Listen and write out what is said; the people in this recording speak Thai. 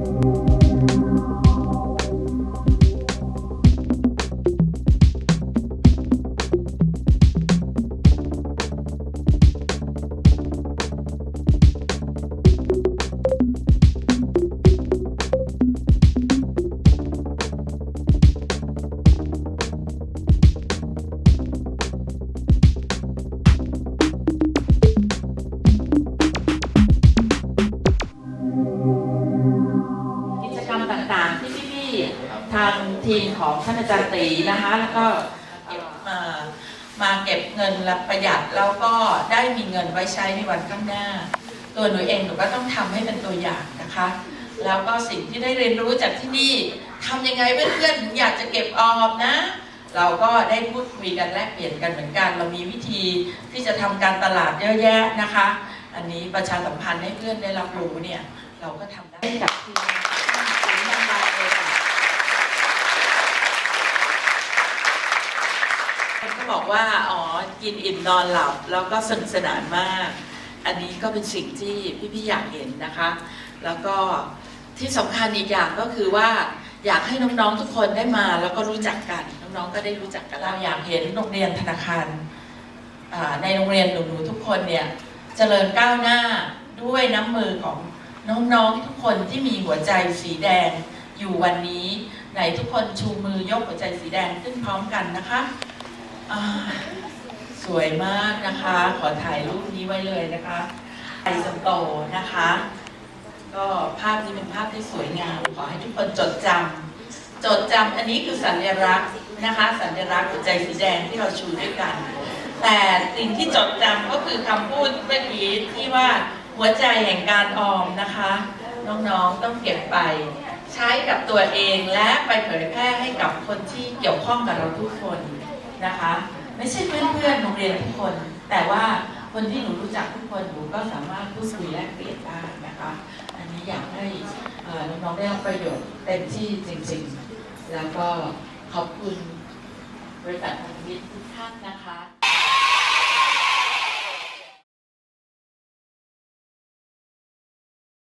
กิจ ที่ทางทีมของท่านอาจารย์ตีนะคะแล้วก็เก็บมามาเก็บเงินและประหยัดแล้วก็ได้มีเงินไว้ใช้ในวันข้างหน้า ตัวหนูเองหนูก็ต้องทำให้เป็นตัวอย่างนะคะ แล้วก็สิ่งที่ได้เรียนรู้จากที่นี่ทำยังไงเพื่อนๆอยากจะเก็บออมนะ เราก็ได้พูดคุยกันแลกเปลี่ยนกันเหมือนกัน เรามีวิธีที่จะทำการตลาดเยอะแยะนะคะ อันนี้ประชาสัมพันธ์ให้เพื่อนได้รับรู้เนี่ยเราก็ทำได้กับทีมงานทีมงานเลยค่ะคนก็ บอกว่าอ๋อกินอิ่มนอนหลับแล้วก็สนุกสนานมาก อันนี้ก็เป็นสิ่งที่พี่ๆอยากเห็นนะคะ แล้วก็ที่สำคัญอีกอย่างก็คือว่าอยากให้น้องๆทุกคนได้มาแล้วก็รู้จักกันน้องๆก็ได้รู้จักกันเราอยากเห็นโรงเรียนธนาคารในโรงเรียนหนูๆทุกคนเนี่ยเจริญก้าวหน้าด้วยน้ำมือของน้องๆทุกคนที่มีหัวใจสีแดงอยู่วันนี้ ไหนทุกคนชูมือยกหัวใจสีแดงขึ้นพร้อมกันนะคะ อ่าสวยมากนะคะ ขอถ่ายรูปนี้ไว้เลยนะคะไอสโตนะคะ ก็ภาพนี้เป็นภาพที่สวยงาม ขอให้ทุกคนจดจำจดจำอันนี้คือสัญลักษณ์นะคะ สัญลักษณ์หัวใจสีแดงที่เราชูด้วยกัน แต่สิ่งที่จดจำก็คือคำพูดเมื่อกี้ที่ว่าหัวใจแห่งการออมนะคะ น้องๆต้องเก็บไปใช้กับตัวเองและไปเผยแพร่ให้กับคนที่เกี่ยวข้องกับเราทุกคน นะคะ ไม่ใช่เพื่อนเพื่อนโรงเรียนทุกคน แต่ว่าคนที่หนูรู้จักทุกคนหนูก็สามารถพูดคุยแลกเปลี่ยนได้นะคะ อันนี้อยากให้น้องๆได้รับประโยชน์เต็มที่จริงๆ แล้วก็ขอบคุณบริษัทพันธมิตรทุกท่านนะคะ